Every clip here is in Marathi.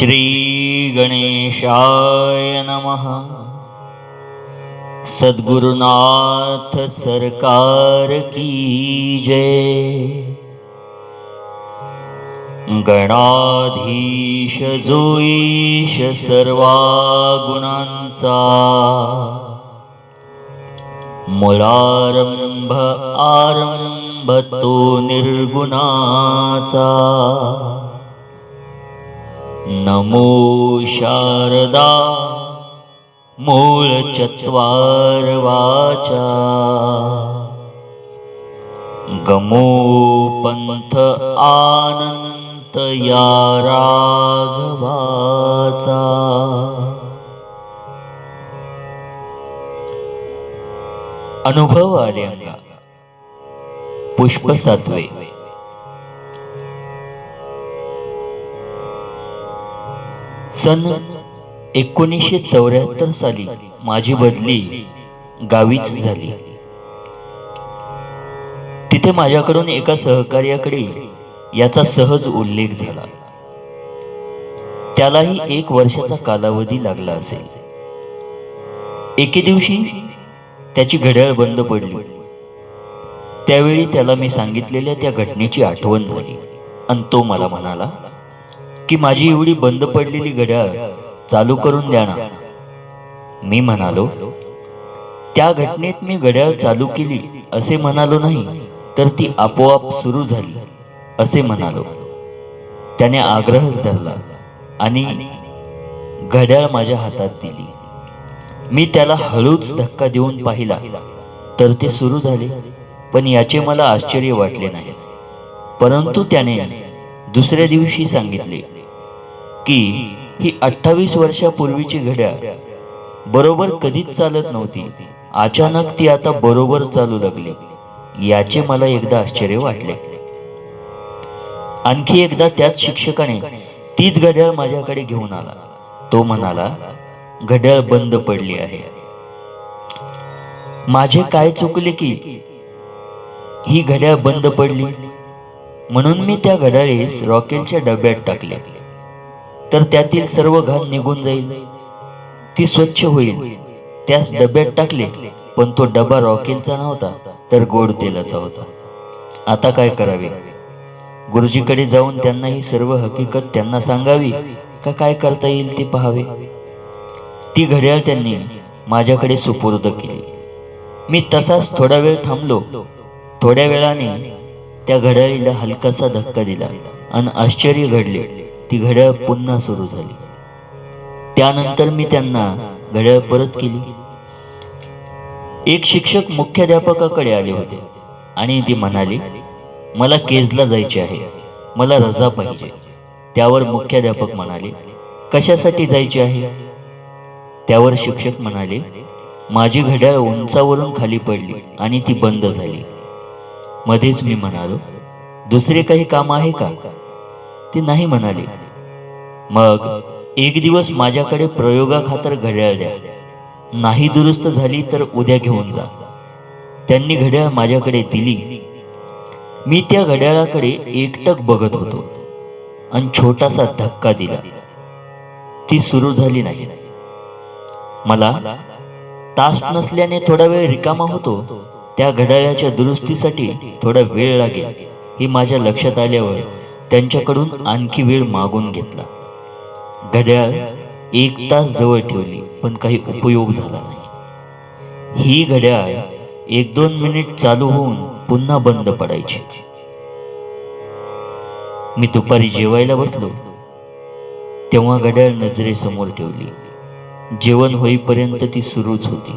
श्रीगणेशाय नमः। सद्गुरुनाथ सरकार की जय। गणाधीश जोईश सर्वा गुणांचा मुलारंभ आरंभ तो निर्गुणाचा। नमो शारदा मूळ चत्वार वाचा। गमो आनंत या राघवाचा अनुभव आले अंगा। सन एकोणीसशे चौऱ्याहत्तर साली माझी बदली गावीच झाली. तिथे माझ्याकडून एका सहकार्याकडे याचा सहज उल्लेख झाला. त्यालाही एक वर्षाचा कालावधी लागला असेल. एके दिवशी त्याची घड्याळ बंद पडली. त्यावेळी त्याला मी सांगितलेल्या त्या घटनेची आठवण झाली. आणि तो मला म्हणाला की माझी एवढी बंद पडलेली घड्याळ चालू करून द्या ना. मी म्हणालो त्या घटनेत मी घड्याळ चालू केली असे म्हणालो नाही तर ती आपोआप सुरू झाली असे म्हणालो. त्याने आग्रहच धरला आणि घड्याळ माझ्या हातात दिली. मी त्याला हळूच धक्का देऊन पाहिला तर ते सुरू झाले पण याचे मला आश्चर्य वाटले नाही. परंतु त्याने दुसऱ्या दिवशी सांगितले की ही अठ्ठावीस वर्षापूर्वीची घड्याळ. बरोबर कधीच चालत नव्हती. अचानक ती आता बरोबर चालू लागली. याचे मला एकदा आश्चर्य वाटले. आणखी एकदा त्याच शिक्षकाने तीच घड्याळ माझ्याकडे घेऊन आला. तो म्हणाला घड्याळ बंद पडली आहे. माझे काय चुकले की ही घड्याळ बंद पडली? म्हणून मी त्या घड्याळीस रॉकेलच्या डब्यात टाकले. तर त्यातील सर्व घाण निघून जाईल. ती स्वच्छ होईल. त्यास डब्यात टाकले पण तो डबा रॉकेलचा नव्हता तर गोड तेलाचा होता. आता काय करावे? गुरुजीकडे जाऊन त्यांना ही सर्व हकीकत त्यांना सांगावी का काय करता येईल ते पहावे? ती घड्याळ त्यांनी माझ्याकडे सुपूर्द केली. मी तसाच थोडा वेळ थांबलो. थोड्या वेळाने त्या घड्याळीला हलकासा धक्का दिला आणि आश्चर्य घडले. ती घड्याळ पुन्हा सुरू झाली. त्यानंतर मी त्यांना घड्याळ परत केली. एक शिक्षक मुख्याध्यापकाकडे आले होते आणि ती म्हणाली मला केजला जायचे आहे. मला रजा पाहिजे. त्यावर मुख्याध्यापक म्हणाले कशासाठी जायचे आहे? त्यावर शिक्षक म्हणाले माझी घड्याळ उंचावरून खाली पडली आणि ती बंद झाली. मध्येच मी म्हणालो दुसरे काही काम आहे का? ती नाही म्हणाली मग एक दिवस माझ्याकडे प्रयोगाखातर घड्याळ द्या. नाही दुरुस्त झाली तर उद्या घेऊन जा. त्यांनी घड्याळ माझ्याकडे दिली. मी त्या घड्याळाकडे एकटक बघत होतो आणि छोटासा धक्का दिला. ती सुरू झाली नाही. मला तास नसल्याने थोडा वेळ रिकामा होतो. त्या घड्याळाच्या दुरुस्तीसाठी थोडा वेळ लागेल हे माझ्या लक्षात आल्यावर त्यांच्याकडून आणखी वेळ मागून घेतला. घड्याळ एक तास जवळ ठेवली पण काही उपयोग झाला नाही. ही घड्याळ एक दोन मिनिट चालू होऊन पुन्हा बंद पडायची. मी दुपारी जेवायला बसलो. तेव्हा घड्याळ नजरेसमोर ठेवली. जेवण होईपर्यंत ती सुरूच होती.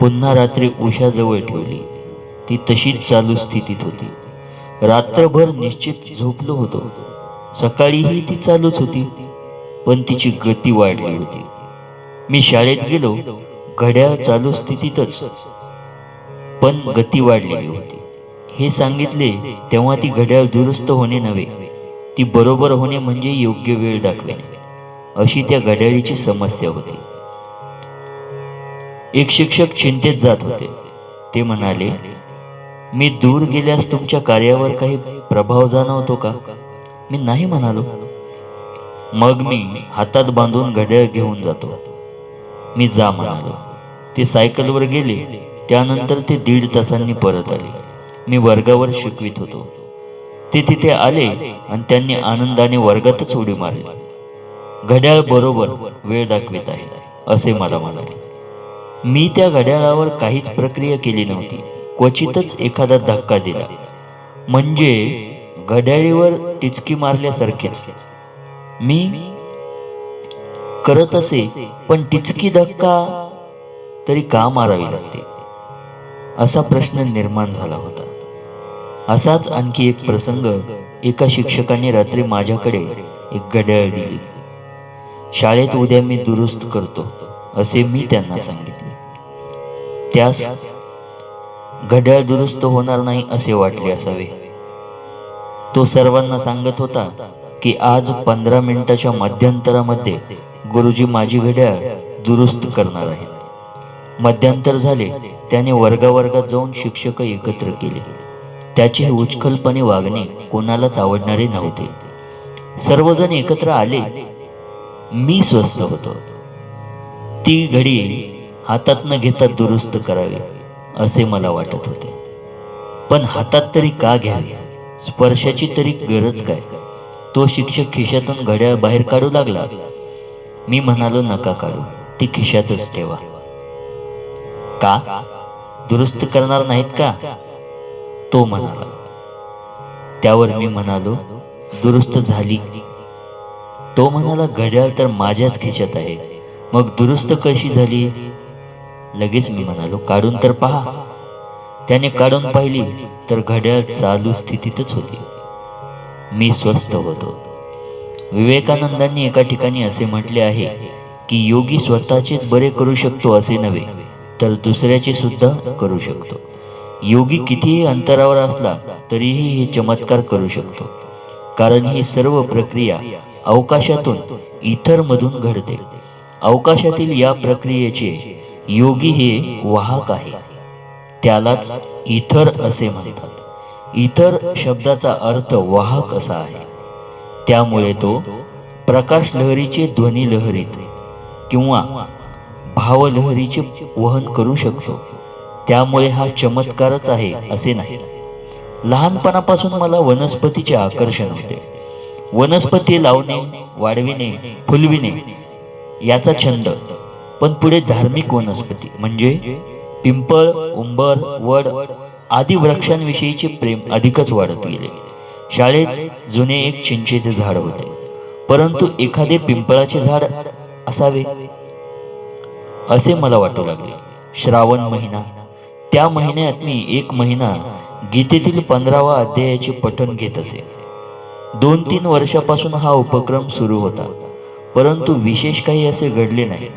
पुन्हा रात्री उशाजवळ ठेवली. ती तशीच चालू स्थितीत होती. रात्रभर निश्चित झोपलो होतो. सकाळीही ती चालूच होती. पण तिची गती वाढली होती. मी शाळेत गेलो घड्याळ चालू स्थितीतच. पण गती वाढलेली होती. हे सांगितले तेव्हा ती घड्याळ दुरुस्त होणे नव्हे. ती बरोबर होणे म्हणजे योग्य वेळ दाखविणे. अशी त्या घड्याळीची समस्या होती. एक शिक्षक चिंतेत जात होते. ते म्हणाले मी दूर गेल्यास तुमच्या कार्यावर काही प्रभाव जाणवतो का? मी नाही म्हणालो. मग मी हातात बांधून घड्याळ घेऊन जातो. मी जा म्हणालो. ते सायकलवर गेले. त्यानंतर ते दीड तासांनी परत आले. मी वर्गावर शिकवित होतो. ते तिथे आले आणि त्यांनी आनंदाने वर्गातच उडी मारली. घड्याळ बरोबर वेळ दाखवित आहे असे मला म्हणाले. मी त्या घड्याळावर काहीच प्रक्रिया केली नव्हती. क्वचितच एखादा धक्का दिला. म्हणजे घड्याळीवर टिचकी मारल्यासारखेच. मी करत असे पण टिचकी धक्का तरी का मारावी लागते? असा प्रश्न निर्माण झाला होता. असाच आणखी एक प्रसंग एका शिक्षकाने रात्री माझ्याकडे एक गड्याळ दिली. शाळेत उद्या मी दुरुस्त करतो असे मी त्यांना सांगितले. त्यास घड्याळ दुरुस्त होणार नाही असे वाटले असावे. तो सर्वांना सांगत होता की आज पंधरा मिनिटाच्या मध्यंतरामध्ये गुरुजी माझी घड्याळ दुरुस्त करणार आहेत. मध्यंतर झाले त्याने वर्गावर्गात जाऊन शिक्षक एकत्र केले. त्याचे उचखलपणे वागणे कोणालाच आवडणारे नव्हते. सर्वजण एकत्र आले मी स्वस्थ होतो. ती घडी हातात न घेता दुरुस्त करावी असे मला वाटत होते. पण हातात तरी का घ्यावे? स्पर्शाची तरी गरज काय? तो शिक्षक खिशातून घड्याळ बाहेर काढू लागला. मी म्हणालो नका काढू ती खिशातच ठेवा. का? दुरुस्त करणार नाहीत का? तो म्हणाला. त्यावर मी म्हणालो दुरुस्त झाली. तो म्हणाला घड्याळ तर माझ्याच खिशात आहे. मग दुरुस्त कशी झाली? लगेच मी म्हणालो काढून तर पहा. त्याने काढून पाहिली तर घड्याळ चालू स्थितीतच होती. मी स्वस्थ होतो. विवेकानंदांनी एका ठिकाणी असे म्हटले आहे की योगी स्वतःचेच बरे करू शकतो असे नव्हे तर दुसऱ्याचे सुद्धा करू शकतो. योगी कितीही अंतरावर असला तरीही हे चमत्कार करू शकतो कारण ही सर्व प्रक्रिया अवकाशातून इतर मधून घडते. अवकाशातील या प्रक्रियेचे योगी हे वाहक आहे. त्यालाच इथर असे म्हणतात. इतर शब्दाचा अर्थ वाहक असा आहे. त्यामुळे तो प्रकाश लहरीचे ध्वनी लहरीत किंवा भावलहरीचे वहन करू शकतो. त्यामुळे हा चमत्कारच आहे असे नाही. लहानपणापासून मला वनस्पतीचे आकर्षण होते. वनस्पती लावणे वाढविणे फुलविणे याचा छंद. पण पुढे धार्मिक वनस्पती म्हणजे पिंपळ उंबर वड आदी वृक्षांविषयीचे प्रेम अधिकच वाढत गेले. शाळेत जुने एक चिंचेचे झाड होते. परंतु एखादे पिंपळाचे झाड असावे? असे मला वाटू लागले. श्रावण महिना. त्या महिन्यात मी एक महिना गीतेतील पंधरावा अध्यायाचे पठण घेत असे. दोन तीन वर्षापासून हा उपक्रम सुरू होता. परंतु विशेष काही असे घडले नाही.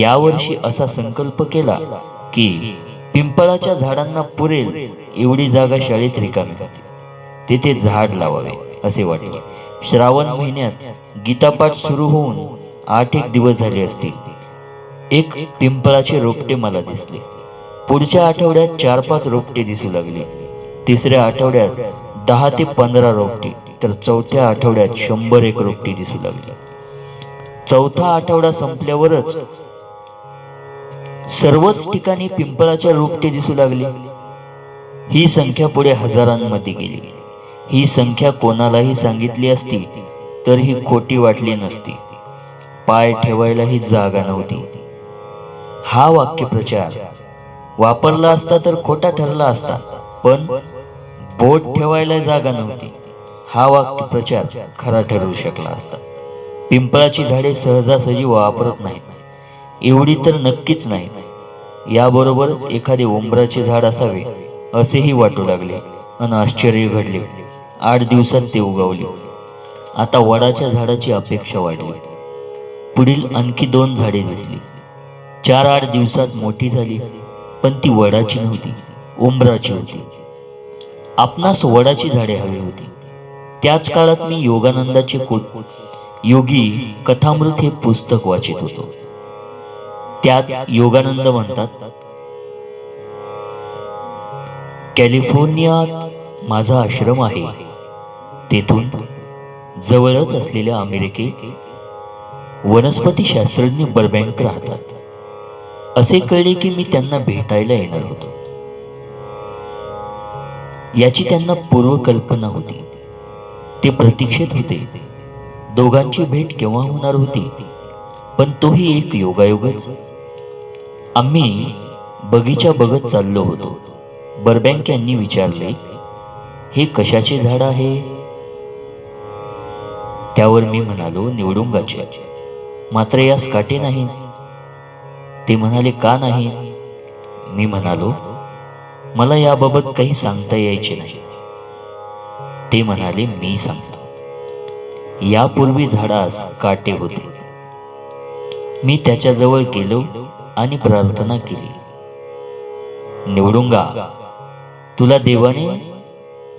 यावर्षी असा संकल्प केला की पिंपळाच्या झाडांना पुरेल एवढी जागा शाळेत रिकामी होती. तेथे झाड लावावे असे वाटले. श्रावण महिन्यात गीतापाठ सुरू होऊन आठ एक दिवस झाले असतील. एक पिंपळाचे रोपटे मला दिसले. पुढच्या आठवड्यात चार पाच रोपटे दिसू लागले. तिसऱ्या आठवड्यात दहा ते पंधरा रोपटे तर चौथ्या आठवड्यात शंभर एक रोपटे दिसू लागली. चौथा आठवडा संपल्यावरच सर्वच ठिकाणी पिंपळाच्या रोपटे दिसू लागले. ही संख्या पुढे हजारांमध्ये गेली. ही संख्या कोणालाही सांगितली असती तर ही खोटी वाटली नसती. पाय ठेवायलाही जागा नव्हती. हा वाक्यप्रचार वापरला असता तर खोटा ठरला असता पण बोट ठेवायला जागा नव्हती. हा वाक्यप्रचार खरा ठरू शकला असता. पिंपळाची झाडे सहजासहजी वापरत नाहीत. एवढी तर नक्कीच नाही याबरोबरच एखादे उंबराचे झाड असावे असेही वाटू लागले आणि आश्चर्य घडले. आठ दिवसात ते उगवले. आता वडाच्या झाडाची अपेक्षा वाढली. पुढील आणखी दोन झाडे दिसली. चार आठ दिवसात मोठी झाली पण ती वडाची नव्हती उंबराची होती. आपणास वडाची झाडे हवी होती. त्याच काळात मी योगानंदाचे को योगी कथामृत हे पुस्तक वाचित होतो. त्यात योगानंद म्हणतात कॅलिफोर्नियात माझा आश्रम आहे. तेथून जवळच असलेल्या अमेरिकेत वनस्पती शास्त्रज्ञ बर्बँक राहतात. असे कळले की मी त्यांना भेटायला येणार होतो. याची त्यांना पूर्वकल्पना होती. ते प्रतीक्षेत होते दोघांची भेट केव्हा होणार होती पण तोही एक योगायोगच. आम्ही बगीचा बघत चाललो होतो. बर्बँक यांनी विचारले हे कशाचे झाड आहे? त्यावर मी म्हणालो निवडुंगाचे. मात्र यास काटे नाही ते म्हणाले का नाही? मी म्हणालो मला याबाबत काही सांगता यायचे नाही. ते म्हणाले मी सांगतो. यापूर्वी झाडास काटे होते. मी त्याच्याजवळ गेलो आणि प्रार्थना केली. निवडुंगा तुला देवाने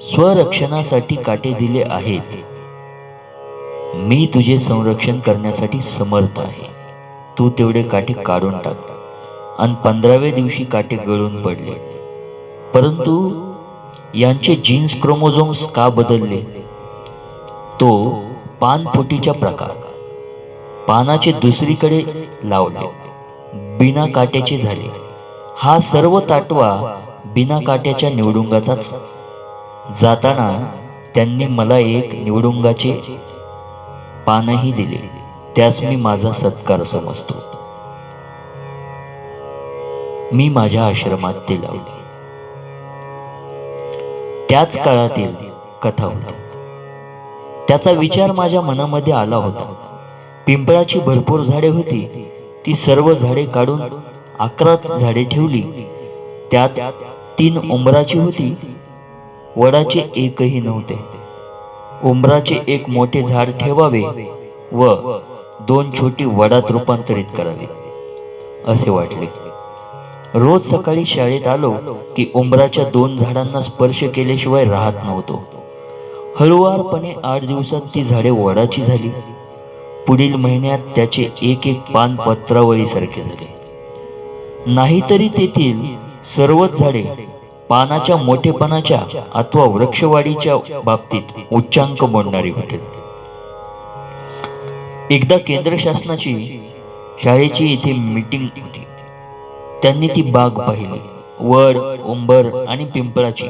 स्वरक्षणासाठी काटे दिले आहेत. मी तुझे संरक्षण करण्यासाठी समर्थ आहे. तू तेवढे काटे काढून टाक. आणि पंधराव्या दिवशी काटे गळून पडले. परंतु यांचे जीन्स क्रोमोझोम्स का बदलले? तो पानफुटीचा प्रकार. पानाचे दुसरीकडे लावले. बिना काट्याचे झाले. हा सर्व ताटवा बिना काट्याच्या निवडुंगाचाच. जाताना त्यांनी मला एक निवडुंगाचे पानही दिले. त्यास मी माझा सत्कार समजतो. मी माझ्या आश्रमात ते लावले. त्याच काळातील कथा होती. त्याचा विचार माझ्या मनामध्ये आला होता. पिंपळाची भरपूर झाडे होती. ती सर्व झाडे काढून अकराच झाडे ठेवली. त्यात तीन उंबराची होती. वडाचे एकही नव्हते. उंबराचे एक मोठे झाड ठेवावे व दोन छोटी वडात रूपांतरित करावी असे वाटले. रोज सकाळी शाळेत आलो की उंबराच्या दोन झाडांना स्पर्श केल्याशिवाय राहत नव्हतो. हळुवारपणे आठ दिवसात ती झाडे वडाची झाली. पुढील महिन्यात त्याचे एक एक पान पत्रावळीसारखे झाले. नाहीतरी तेथील सर्वच झाडे पानाच्या मोठेपणाच्या अथवा वृक्षवाढीच्या बाबतीत उच्चांक मोडणारी होते एकदा केंद्र शासनाची शाळेची इथे मीटिंग होती. त्यांनी ती बाग पाहिली. वड उंबर आणि पिंपळाची.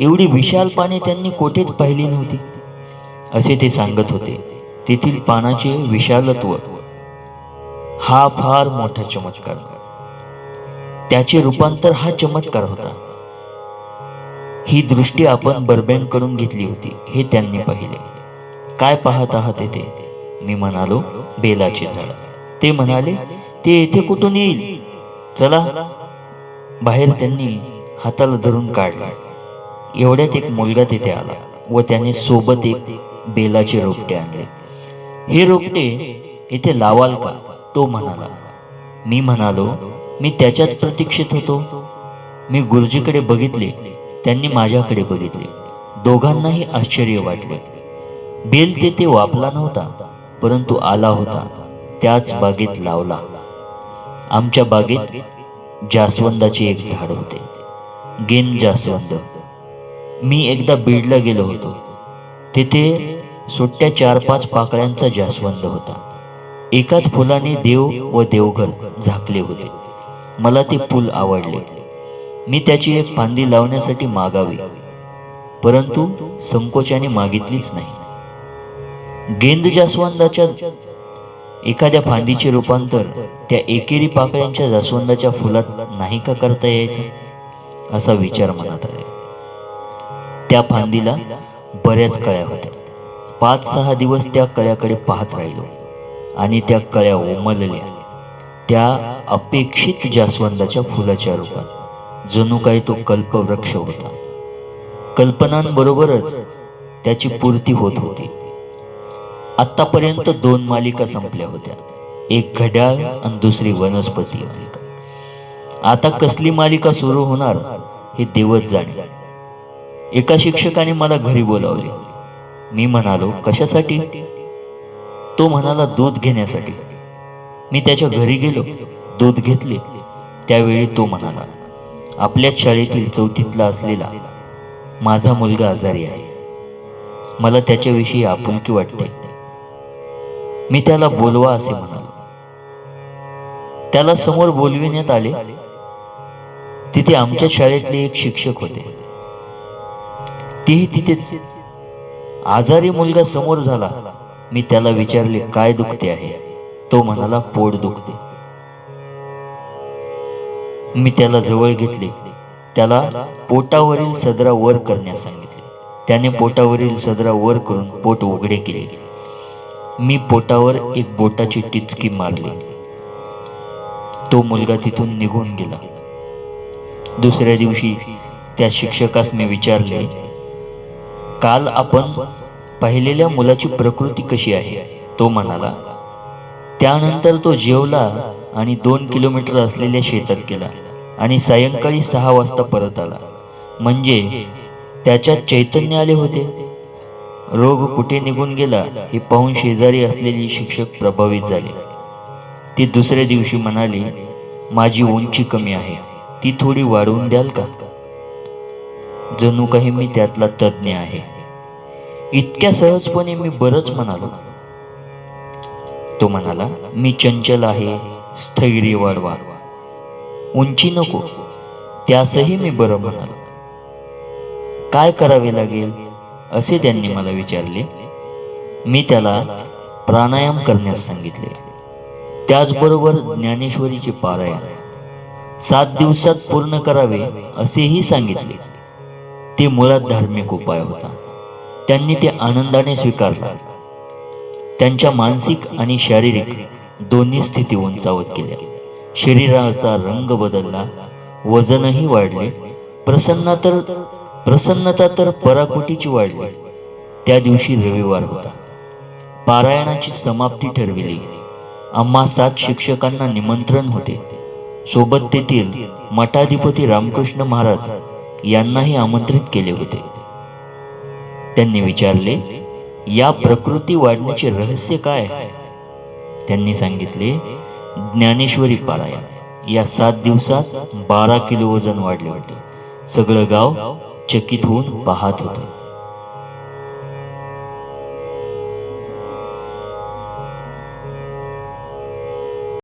एवढी विशाल पाने त्यांनी कोठेच पाहिली नव्हती असे ते सांगत होते. तेथील पानाचे विशालत्व हा फार मोठा चमत्कार. त्याचे रूपांतर हा चमत्कार होता. ही दृष्टी आपण बर्बँकडून घेतली होती हे त्यांनी पाहिले. काय पाहत आहात येथे? मी म्हणालो बेलाचे झाड. ते म्हणाले ते येथे कुठून येईल? चला. बाहेर त्यांनी हाताला धरून काढला. एवढ्यात एक मुलगा तिथे आला व त्याने सोबत एक बेलाचे रोपटे आणले. हे रोपटे इथे लावाल का? तो म्हणाला. मी म्हणालो मी त्याच्याच प्रतीक्षेत होतो. मी गुरुजीकडे बघितले त्यांनी माझ्याकडे बघितले. दोघांनाही आश्चर्य वाटले. बेल तेथे वापला नव्हता परंतु आला होता. त्याच बागेत लावला. आमच्या बागेत जास्वंदाचे एक झाड होते. गेन जास्वंद. मी एकदा बीडला गेलो होतो. तेथे सुट्ट्या चार पाच पाकळ्यांचा जास्वंद होता. एकाच फुलाने देव व देवघर झाकले होते. मला ते फूल आवडले. मी त्याची एक फांदी लावण्यासाठी मागावी. परंतु संकोचाने मागितलीच नाही. गेंद जास्वंदाच्या एखाद्या फांदीचे रूपांतर त्या एकेरी पाकळ्यांच्या जास्वंदाच्या फुलात नाही का करता यायचं? असा विचार मनात आला. त्या फांदीला बऱ्याच कळ्या होत्या. पाच सहा दिवस त्या कळ्याकडे पाहत राहिलो आणि त्या कळ्या उमलल्या. त्या अपेक्षित जास्वंदाच्या फुलाच्या रूपात. जणू काही तो कल्पवृक्ष होता. कल्पनांबरोबरच त्याची पूर्ती होत होती. आतापर्यंत दोन मालिका संपल्या होत्या. एक घड्याळ आणि दुसरी वनस्पती मालिका. आता कसली मालिका सुरू होणार हे देवच जाणे. एका शिक्षकाने मला घरी बोलावले. मी म्हणालो कशासाठी? तो म्हणाला दूध घेण्यासाठी. मी त्याच्या घरी गेलो दूध घेतले. त्यावेळी तो म्हणाला आपल्याच शाळेतील चौथीतला असलेला माझा मुलगा आजारी आहे. मला त्याच्याविषयी आपुलकी वाटते. मी त्याला बोलवा असे म्हणालो. त्याला समोर बोलविण्यात आले. तिथे आमच्या शाळेतले एक शिक्षक होते. तेही तिथेच आजारी मुलगा समोर झाला. मी त्याला विचारले काय दुखते आहे? तो म्हणाला पोट दुखते. मी त्याला जवळ घेतले. त्याला पोटावरील सदरा वर करण्यास सांगितले. त्याने पोटावरील सदरा वर करून पोट उघडे केले. मी पोटावर एक बोटाची टिचकी मारली. तो मुलगा तिथून निघून गेला. दुसऱ्या दिवशी त्या शिक्षकास मी विचारले काल आपण पाहिलेल्या मुलाची प्रकृती कशी आहे? तो म्हणाला त्यानंतर तो जेवला आणि दोन किलोमीटर असलेल्या शेतात गेला आणि सायंकाळी सहा वाजता परत आला. म्हणजे त्याच्यात चैतन्य आले होते. रोग कुठे निघून गेला हे पाहून शेजारी असलेली शिक्षक प्रभावित झाले. ती दुसऱ्या दिवशी म्हणाली माझी उंची कमी आहे. ती थोडी वाढवून द्याल का? जणू काही मी त्यातला तज्ज्ञ आहे. इतक्या सहजपणे मी बरंच म्हणालो. तो म्हणाला मी चंचल आहे स्थैर्य वाढवा उंची नको त्यासही मी बरं म्हणालो. काय करावे लागेल? असे त्यांनी मला विचारले. मी त्याला प्राणायाम करण्यास सांगितले. त्याचबरोबर ज्ञानेश्वरीचे पारायण सात दिवसात पूर्ण करावे असेही सांगितले. ते मुळात धार्मिक उपाय होता. त्यांनी ते आनंदाने स्वीकारला. त्यांच्या मानसिक आणि शारीरिक दोन्ही स्थिती उंचावत केल्या शरीराचा रंग बदलला वजनही वाढले. प्रसन्ना तर प्रसन्नता तर पराकोटीची वाढली. त्या दिवशी रविवार होता. पारायणाची समाप्ती ठरविली. आम्हा सात शिक्षकांना निमंत्रण होते. सोबत तेथील मठाधिपती रामकृष्ण महाराज यांनाही आमंत्रित केले होते. त्यांनी विचारले या प्रकृती वाढण्याचे रहस्य काय त्यांनी सांगितले ज्ञानेश्वरी पारायण. या सात दिवसात बारा किलो वजन वाढले होते. सगळं गाव चकित होऊन पाहत होतं.